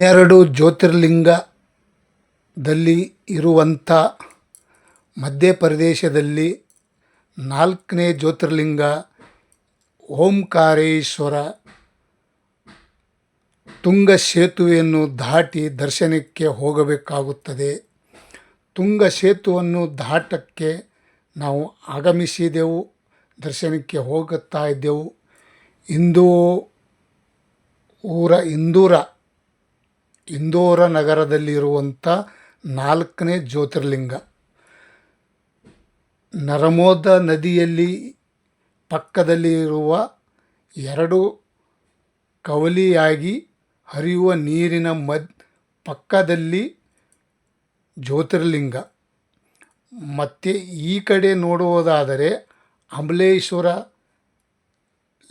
ಎರಡು ಜ್ಯೋತಿರ್ಲಿಂಗದಲ್ಲಿ ಇರುವಂಥ ಮಧ್ಯಪ್ರದೇಶದಲ್ಲಿ ನಾಲ್ಕನೇ ಜ್ಯೋತಿರ್ಲಿಂಗ ಓಂಕಾರೇಶ್ವರ ತುಂಗ ಸೇತುವೆಯನ್ನು ದಾಟಿ ದರ್ಶನಕ್ಕೆ ಹೋಗಬೇಕಾಗುತ್ತದೆ. ತುಂಗ ಸೇತುವನ್ನು ದಾಟಕ್ಕೆ ನಾವು ಆಗಮಿಸಿದೆವು, ದರ್ಶನಕ್ಕೆ ಹೋಗುತ್ತಾ ಇದ್ದೆವು. ಇಂದೂ ಊರ ಇಂದೂರ ಇಂದೋರ ನಗರದಲ್ಲಿರುವಂಥ ನಾಲ್ಕನೇ ಜ್ಯೋತಿರ್ಲಿಂಗ. ನರಮೋದ ನದಿಯಲ್ಲಿ ಪಕ್ಕದಲ್ಲಿ ಇರುವ ಎರಡು ಕವಲಿಯಾಗಿ ಹರಿಯುವ ನೀರಿನ ಮದ್, ಪಕ್ಕದಲ್ಲಿ ಜ್ಯೋತಿರ್ಲಿಂಗ. ಮತ್ತು ಈ ಕಡೆ ನೋಡುವುದಾದರೆ ಅಮಲೇಶ್ವರ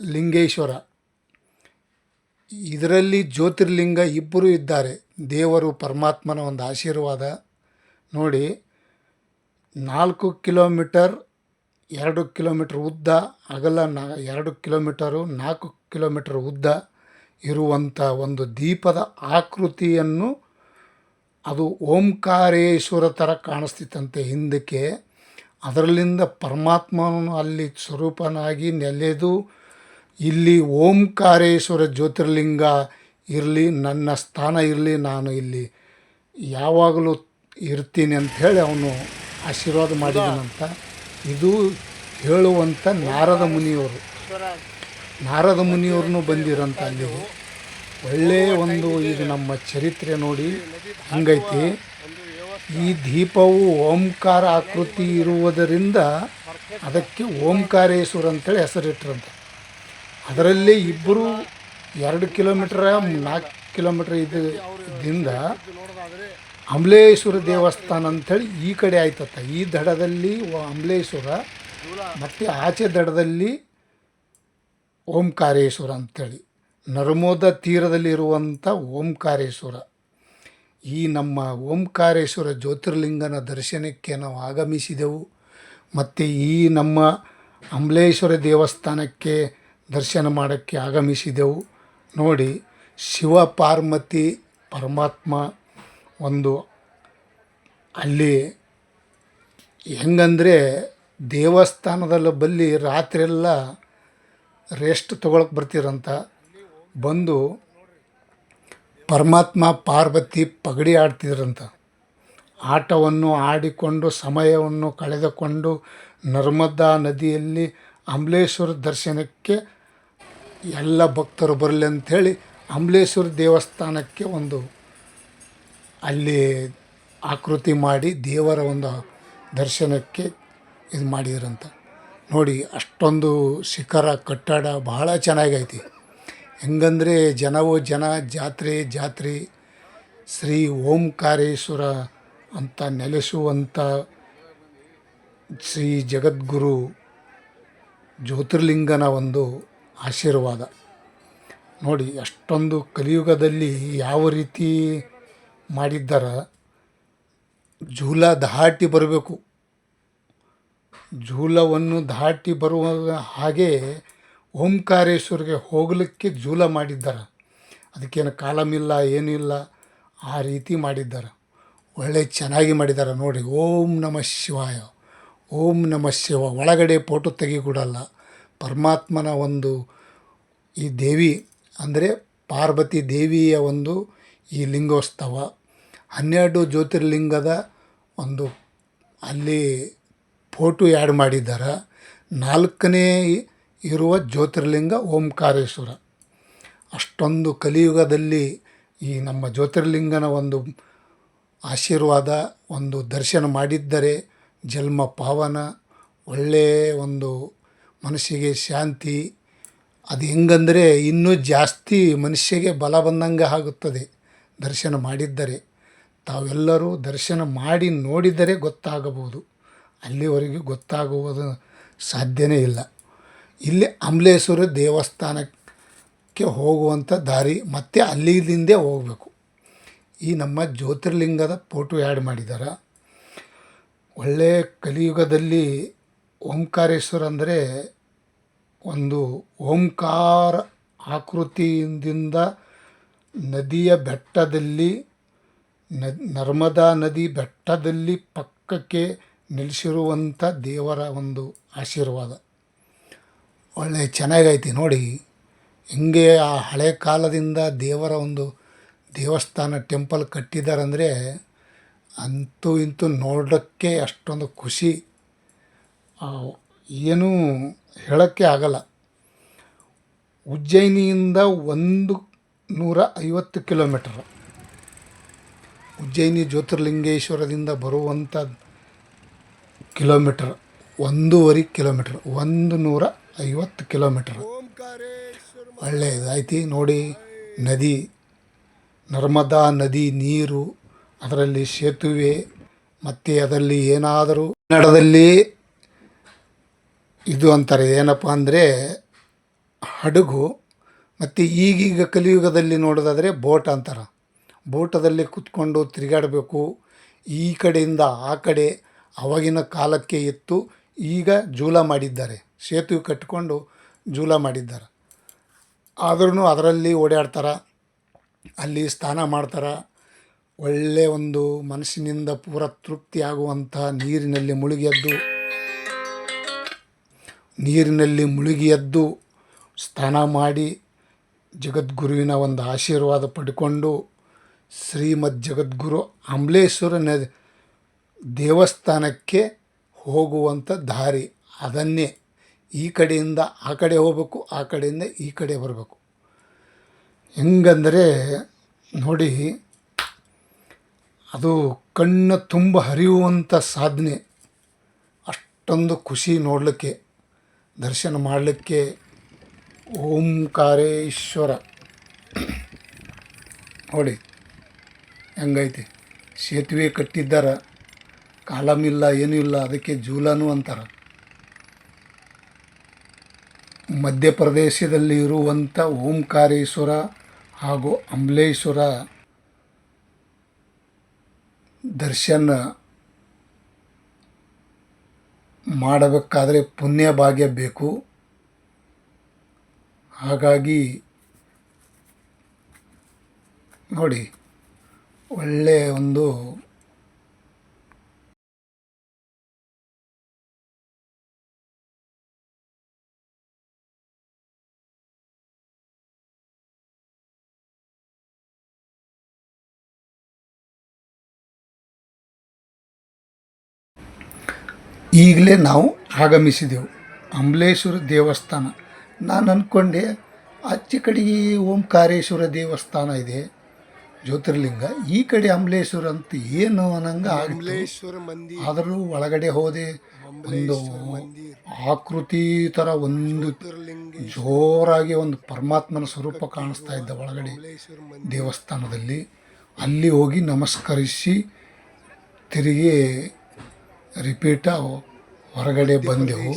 ಲಿಂಗೇಶ್ವರ. ಇದರಲ್ಲಿ ಜ್ಯೋತಿರ್ಲಿಂಗ ಇಬ್ಬರು ಇದ್ದಾರೆ. ದೇವರು ಪರಮಾತ್ಮನ ಒಂದು ಆಶೀರ್ವಾದ. ನೋಡಿ, ನಾಲ್ಕು ಕಿಲೋಮೀಟರ್, ಎರಡು ಕಿಲೋಮೀಟ್ರ್ ಉದ್ದ, ಅಗಲ ನಾ, ಎರಡು ಕಿಲೋಮೀಟರು, ನಾಲ್ಕು ಕಿಲೋಮೀಟರ್ ಉದ್ದ ಇರುವಂಥ ಒಂದು ದೀಪದ ಆಕೃತಿಯನ್ನು ಅದು ಓಂಕಾರೇಶ್ವರ ಥರ ಕಾಣಿಸ್ತಿತ್ತಂತೆ ಹಿಂದಕ್ಕೆ. ಅದರಲ್ಲಿಂದ ಪರಮಾತ್ಮನು ಅಲ್ಲಿ ಸ್ವರೂಪನಾಗಿ ನೆಲೆದು ಇಲ್ಲಿ ಓಂಕಾರೇಶ್ವರ ಜ್ಯೋತಿರ್ಲಿಂಗ ಇರಲಿ, ನನ್ನ ಸ್ಥಾನ ಇರಲಿ, ನಾನು ಇಲ್ಲಿ ಯಾವಾಗಲೂ ಇರ್ತೀನಿ ಅಂಥೇಳಿ ಅವನು ಆಶೀರ್ವಾದ ಮಾಡಿದನಂತ. ಇದು ಹೇಳುವಂಥ ನಾರದ ಮುನಿಯವರು. ನಾರದ ಮುನಿಯವ್ರನ್ನೂ ಬಂದಿರಂತ ಅಲ್ಲಿಗೆ. ಒಳ್ಳೆಯ ಒಂದು ಇದು ನಮ್ಮ ಚರಿತ್ರೆ ನೋಡಿ ಹಂಗೈತಿ. ಈ ದೀಪವು ಓಂಕಾರ ಆಕೃತಿ ಇರುವುದರಿಂದ ಅದಕ್ಕೆ ಓಂಕಾರೇಶ್ವರ ಅಂತೇಳಿ ಹೆಸರಿಟ್ರಂತ. ಅದರಲ್ಲಿ ಇಬ್ಬರು ಎರಡು ಕಿಲೋಮೀಟ್ರ, ನಾಲ್ಕು ಕಿಲೋಮೀಟ್ರ್ ಇದು ಇದಿಂದ ಅಮಲೇಶ್ವರ ದೇವಸ್ಥಾನ ಅಂಥೇಳಿ ಈ ಕಡೆ ಆಯ್ತತ್ತ. ಈ ದಡದಲ್ಲಿ ಅಮಲೇಶ್ವರ, ಮತ್ತು ಆಚೆ ದಡದಲ್ಲಿ ಓಂಕಾರೇಶ್ವರ ಅಂಥೇಳಿ. ನರ್ಮೋದ ತೀರದಲ್ಲಿರುವಂಥ ಓಂಕಾರೇಶ್ವರ. ಈ ನಮ್ಮ ಓಂಕಾರೇಶ್ವರ ಜ್ಯೋತಿರ್ಲಿಂಗನ ದರ್ಶನಕ್ಕೆ ನಾವು ಆಗಮಿಸಿದೆವು. ಮತ್ತು ಈ ನಮ್ಮ ಅಂಬ್ಲೇಶ್ವರ ದೇವಸ್ಥಾನಕ್ಕೆ ದರ್ಶನ ಮಾಡೋಕ್ಕೆ ಆಗಮಿಸಿದೆವು. ನೋಡಿ ಶಿವ ಪಾರ್ವತಿ ಪರಮಾತ್ಮ ಒಂದು ಅಲ್ಲಿ ಹೆಂಗಂದರೆ ದೇವಸ್ಥಾನದಲ್ಲಿ ಬಲ್ಲಿ ರಾತ್ರಿಯೆಲ್ಲ ರೆಸ್ಟ್ ತೊಗೊಳಕ್ಕೆ ಬರ್ತೀರಂತ. ಬಂದು ಪರಮಾತ್ಮ ಪಾರ್ವತಿ ಪಗಡಿ ಆಡ್ತಿದ್ರಂತ. ಆಟವನ್ನು ಆಡಿಕೊಂಡು, ಸಮಯವನ್ನು ಕಳೆದುಕೊಂಡು ನರ್ಮದಾ ನದಿಯಲ್ಲಿ ಅಮಲೇಶ್ವರ ದರ್ಶನಕ್ಕೆ ಎಲ್ಲ ಭಕ್ತರು ಬರಲಿ ಅಂಥೇಳಿ ಅಮಲೇಶ್ವರ ದೇವಸ್ಥಾನಕ್ಕೆ ಒಂದು ಅಲ್ಲಿ ಆಕೃತಿ ಮಾಡಿ ದೇವರ ಒಂದು ದರ್ಶನಕ್ಕೆ ಇದು ಮಾಡಿದ್ರಂತ. ನೋಡಿ, ಅಷ್ಟೊಂದು ಶಿಖರ, ಕಟ್ಟಡ ಬಹಳ ಚೆನ್ನಾಗೈತಿ. ಹೆಂಗಂದರೆ ಜನವು ಜನ ಜಾತ್ರೆ ಜಾತ್ರೆ, ಶ್ರೀ ಓಂಕಾರೇಶ್ವರ ಅಂತ ನೆಲೆಸುವಂಥ ಶ್ರೀ ಜಗದ್ಗುರು ಜ್ಯೋತಿರ್ಲಿಂಗನ ಒಂದು ಆಶೀರ್ವಾದ. ನೋಡಿ, ಅಷ್ಟೊಂದು ಕಲಿಯುಗದಲ್ಲಿ ಯಾವ ರೀತಿ ಮಾಡಿದ್ದಾರ, ಜೂಲ ದಾಟಿ ಬರಬೇಕು. ಜೂಲವನ್ನು ದಾಟಿ ಬರುವ ಹಾಗೆ ಓಂಕಾರೇಶ್ವರಿಗೆ ಹೋಗಲಿಕ್ಕೆ ಜೂಲ ಮಾಡಿದ್ದಾರೆ. ಅದಕ್ಕೇನು ಕಾಲಮಿಲ್ಲ, ಏನೂ ಇಲ್ಲ, ಆ ರೀತಿ ಮಾಡಿದ್ದಾರೆ. ಒಳ್ಳೆ ಚೆನ್ನಾಗಿ ಮಾಡಿದ್ದಾರೆ. ನೋಡಿ, ಓಂ ನಮಃ ಶಿವಾಯ. ಓಂ ನಮಃ ಶಿವ. ಒಳಗಡೆ ಫೋಟೋ ತೆಗಿಕೊಡಲ್ಲ ಪರಮಾತ್ಮನ ಒಂದು ಈ ದೇವಿ ಅಂದರೆ ಪಾರ್ವತಿ ದೇವಿಯ ಒಂದು ಈ ಲಿಂಗೋತ್ಸವ ಹನ್ನೆರಡು ಜ್ಯೋತಿರ್ಲಿಂಗದ ಒಂದು ಅಲ್ಲಿ ಫೋಟೋ ಆ್ಯಡ್ ಮಾಡಿದ್ದಾರೆ ನಾಲ್ಕನೇ ಇರುವ ಜ್ಯೋತಿರ್ಲಿಂಗ ಓಂಕಾರೇಶ್ವರ. ಅಷ್ಟೊಂದು ಕಲಿಯುಗದಲ್ಲಿ ಈ ನಮ್ಮ ಜ್ಯೋತಿರ್ಲಿಂಗನ ಒಂದು ಆಶೀರ್ವಾದ, ಒಂದು ದರ್ಶನ ಮಾಡಿದ್ದರೆ ಜನ್ಮ ಪಾವನ, ಒಳ್ಳೆಯ ಒಂದು ಮನಸ್ಸಿಗೆ ಶಾಂತಿ, ಅದು ಹೆಂಗಂದರೆ ಇನ್ನೂ ಜಾಸ್ತಿ ಮನುಷ್ಯಗೆ ಬಲ ಬಂದಂಗೆ ಆಗುತ್ತದೆ. ದರ್ಶನ ಮಾಡಿದ್ದರೆ, ತಾವೆಲ್ಲರೂ ದರ್ಶನ ಮಾಡಿ ನೋಡಿದರೆ ಗೊತ್ತಾಗಬಹುದು. ಅಲ್ಲಿವರೆಗೂ ಗೊತ್ತಾಗುವುದು ಸಾಧ್ಯನೇ ಇಲ್ಲ. ಇಲ್ಲಿ ಅಮಲೇಶ್ವರ ದೇವಸ್ಥಾನಕ್ಕೆ ಹೋಗುವಂಥ ದಾರಿ ಮತ್ತೆ ಅಲ್ಲಿಂದೇ ಹೋಗಬೇಕು. ಈ ನಮ್ಮ ಜ್ಯೋತಿರ್ಲಿಂಗದ ಫೋಟೋ ಆ್ಯಡ್ ಮಾಡಿದ್ದಾರೆ ಒಳ್ಳೆಯ ಕಲಿಯುಗದಲ್ಲಿ ಓಂಕಾರೇಶ್ವರ ಅಂದರೆ ಒಂದು ಓಂಕಾರ ಆಕೃತಿಯಿಂದ ನದಿಯ ಬೆಟ್ಟದಲ್ಲಿ ನರ್ಮದಾ ನದಿ ಬೆಟ್ಟದಲ್ಲಿ ಪಕ್ಕಕ್ಕೆ ನಿಲ್ಲಿಸಿರುವಂಥ ದೇವರ ಒಂದು ಆಶೀರ್ವಾದ. ಒಳ್ಳೆ ಚೆನ್ನಾಗೈತಿ ನೋಡಿ. ಹಿಂಗೆ ಆ ಹಳೆ ಕಾಲದಿಂದ ದೇವರ ಒಂದು ದೇವಸ್ಥಾನ, ಟೆಂಪಲ್ ಕಟ್ಟಿದ್ದಾರಂದರೆ ಅಂತೂ ಇಂತೂ ನೋಡೋಕ್ಕೆ ಅಷ್ಟೊಂದು ಖುಷಿ. ಏನೂ ಹೇಳೋಕ್ಕೆ ಆಗಲ್ಲ. ಉಜ್ಜಯಿನಿಯಿಂದ ಒಂದು ನೂರ ಐವತ್ತು ಕಿಲೋಮೀಟರ್. ಉಜ್ಜಯಿನಿ ಜ್ಯೋತಿರ್ಲಿಂಗೇಶ್ವರದಿಂದ ಬರುವಂಥ ಕಿಲೋಮೀಟರ್, ಒಂದೂವರೆ ಕಿಲೋಮೀಟರ್, ಒಂದು ನೂರ ಐವತ್ತು ಕಿಲೋಮೀಟರ್. ಒಳ್ಳೆಯದಾಯ್ತು ನೋಡಿ, ನದಿ, ನರ್ಮದಾ ನದಿ ನೀರು, ಅದರಲ್ಲಿ ಸೇತುವೆ, ಮತ್ತು ಅದರಲ್ಲಿ ಏನಾದರೂ ಕನ್ನಡದಲ್ಲಿ ಇದು ಅಂತಾರೆ, ಏನಪ್ಪ ಅಂದರೆ ಹಡಗು ಮತ್ತು ಈಗೀಗ ಕಲಿಯುಗದಲ್ಲಿ ನೋಡೋದಾದರೆ ಬೋಟ್ ಅಂತಾರೆ. ಬೋಟದಲ್ಲಿ ಕುತ್ಕೊಂಡು ತಿರುಗಾಡಬೇಕು. ಈ ಕಡೆಯಿಂದ ಆ ಕಡೆ ಅವಾಗಿನ ಕಾಲಕ್ಕೆ ಇತ್ತು ಈಗ ಜೂಲ ಮಾಡಿದ್ದಾರೆ. ಸೇತುವೆ ಕಟ್ಟಿಕೊಂಡು ಜೂಲ ಮಾಡಿದ್ದಾರೆ. ಆದ್ರೂ ಅದರಲ್ಲಿ ಓಡಾಡ್ತಾರೆ, ಅಲ್ಲಿ ಸ್ನಾನ ಮಾಡ್ತಾರೆ. ಒಳ್ಳೆಯ ಒಂದು ಮನಸ್ಸಿನಿಂದ ಪೂರ ತೃಪ್ತಿ ಆಗುವಂಥ ನೀರಿನಲ್ಲಿ ಮುಳುಗಿ ಎದ್ದು ನೀರಿನಲ್ಲಿ ಮುಳುಗಿ ಎದ್ದು ಸ್ನಾನ ಮಾಡಿ ಜಗದ್ಗುರುವಿನ ಒಂದು ಆಶೀರ್ವಾದ ಪಡ್ಕೊಂಡು ಶ್ರೀಮದ್ ಜಗದ್ಗುರು ಅಮಲೇಶ್ವರನ ದೇವಸ್ಥಾನಕ್ಕೆ ಹೋಗುವಂಥ ದಾರಿ. ಅದನ್ನೇ ಈ ಕಡೆಯಿಂದ ಆ ಕಡೆ ಹೋಗಬೇಕು, ಆ ಕಡೆಯಿಂದ ಈ ಕಡೆ ಬರಬೇಕು. ಹೆಂಗಂದರೆ ನೋಡಿ, ಅದು ಕಣ್ಣು ತುಂಬ ಹರಿಯುವಂಥ ಸಾಧನೆ. ಅಷ್ಟೊಂದು ಖುಷಿ ನೋಡಲಿಕ್ಕೆ. ದರ್ಶನ ಮಾಡಲಿಕ್ಕೆ ಓಂಕಾರೇಶ್ವರ. ನೋಡಿ, ಹೆಂಗೈತಿ? ಸೇತುವೆ ಕಟ್ಟಿದ್ದಾರ ಕಾಲಮ್ ಇಲ್ಲ ಏನೂ ಇಲ್ಲ, ಅದಕ್ಕೆ ಜೂಲಾನು ಅಂತಾರೆ. ಮಧ್ಯಪ್ರದೇಶದಲ್ಲಿ ಇರುವಂಥ ಓಂಕಾರೇಶ್ವರ ಹಾಗೂ ಅಂಬ್ಲೇಶ್ವರ ದರ್ಶನ ಮಾಡಬೇಕಾದ್ರೆ ಪುಣ್ಯ ಭಾಗ್ಯ ಬೇಕು. ಹಾಗಾಗಿ ನೋಡಿ ಒಳ್ಳೆಯ ಒಂದು ಈಗಲೇ ನಾವು ಆಗಮಿಸಿದೆವು. ಅಂಬಲೇಶ್ವರ ದೇವಸ್ಥಾನ. ನಾನು ಅಂದ್ಕೊಂಡೆ ಆಚೆ ಕಡೆಗೆ ಓಂಕಾರೇಶ್ವರ ದೇವಸ್ಥಾನ ಇದೆ ಜ್ಯೋತಿರ್ಲಿಂಗ. ಈ ಕಡೆ ಅಂಬಲೇಶ್ವರ ಅಂತ ಏನು ಅನ್ನಂಗೆ ಅಂಬಲೇಶ್ವರ ಮಂದಿ ಮಂದಿರ. ಆದರೂ ಒಳಗಡೆ ಹೋದೆ ಒಂದು ಆಕೃತಿ ಥರ ಒಂದು ಜೋರಾಗಿ ಒಂದು ಪರಮಾತ್ಮನ ಸ್ವರೂಪ ಕಾಣಿಸ್ತಾ ಇದ್ದ ಒಳಗಡೆ ದೇವಸ್ಥಾನದಲ್ಲಿ. ಅಲ್ಲಿ ಹೋಗಿ ನಮಸ್ಕರಿಸಿ ತಿರುಗಿ ರಿಪೀಟ ಹೊರಗಡೆ ಬಂದೆವು.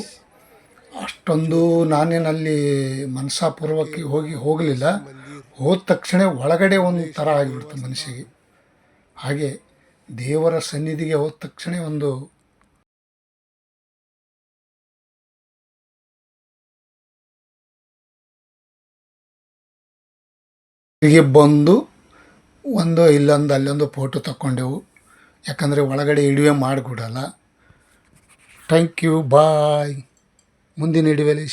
ಅಷ್ಟೊಂದು ನಾನೇನಲ್ಲಿ ಮನಸಾಪೂರ್ವಕ್ಕೆ ಹೋಗಿ ಹೋಗಲಿಲ್ಲ. ಹೋದ ತಕ್ಷಣ ಒಳಗಡೆ ಒಂದು ಥರ ಆಗಿಬಿಡ್ತು ಮನಸ್ಸಿಗೆ. ಹಾಗೆ ದೇವರ ಸನ್ನಿಧಿಗೆ ಹೋದ ತಕ್ಷಣ ಒಂದು ಹೀಗೆ ಬಂದು ಒಂದು ಇಲ್ಲೊಂದು ಅಲ್ಲೊಂದು ಫೋಟೋ ತಕ್ಕೊಂಡೆವು. ಯಾಕಂದರೆ ಒಳಗಡೆ ಇಡುವೆ ಮಾಡಿಕೊಡಲ್ಲ ಥ್ಯಾಂಕ್ ಯು ಬಾಯ್ ಮುಂದಿನ ಇಡುವೆಲಿ